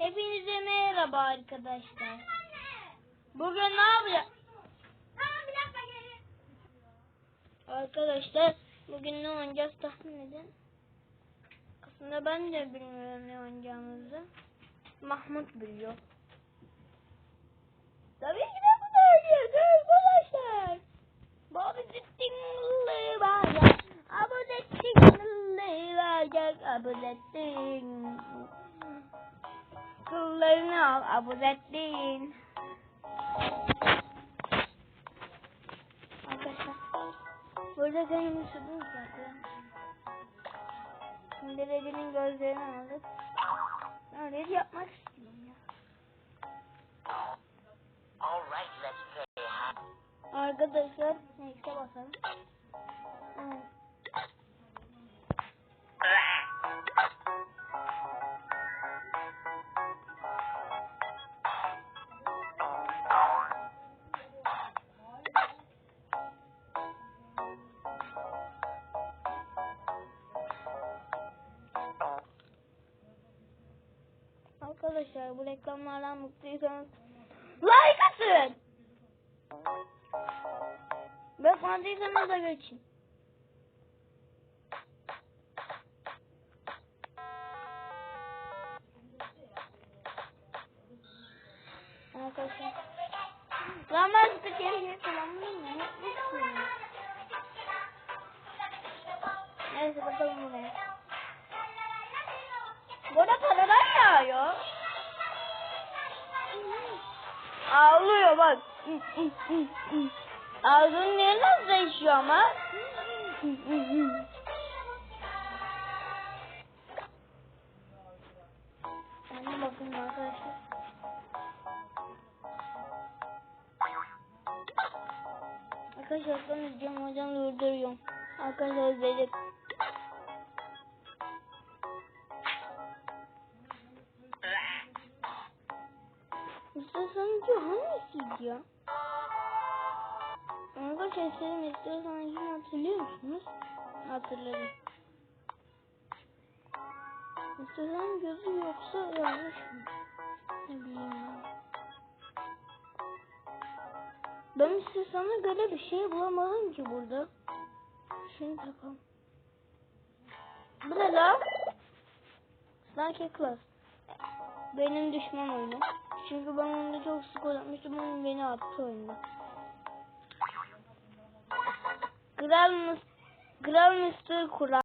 Hepinize merhaba arkadaşlar. Bugün ne yapacağız? Arkadaşlar bugün ne oynayacağız tahmin edin. Aslında ben de bilmiyorum ne oynayacağımızı. Mahmut biliyor. Tabii ki de bu da oynayacağız arkadaşlar. Bobby Zitting'li bağıracak. Abu Zitting'li bağıracak. Abu Zitting. Kıllarını al Abu Zitting. Arkadaşlar. Burada benim sürdüm zaten. Şimdi Reddy'nin gözlerini alıp ben Reddy yapmak istiyorum ya. Arkadaşlar neyse basalım. Arkadaşlar bu reklamlardan mutluysanız like atın. Bakmadıysanız da geçin. Arkadaşlar. Lan ben kullanmayayım mı? Unutmuşsun. Neyse bakalım buraya. Paralar Ağlıyor bak. Ağzının yeri nasıl değişiyor ama? Ben de bakayım arkadaşlar. Arkadaşlar ben hocam durduruyorum. Arkadaşlar izledik. İstiyorsanız hangisiydi ya? Arkadaşlar senin istiyorsanız hatırlıyor musunuz? Hatırladım. İstiyorsanız gözü yoksa yanlış mı? Ne bileyim ben. Ben istiyorsan'a göre bir şey bulamadım ki burada. Şunu takalım. Bu ne la? Sanki Class. Benim düşman oyunu. Çünkü ben onda çok sık oynatmıştım ama beni attı oyunda. Kral. Kral Mr. Kural.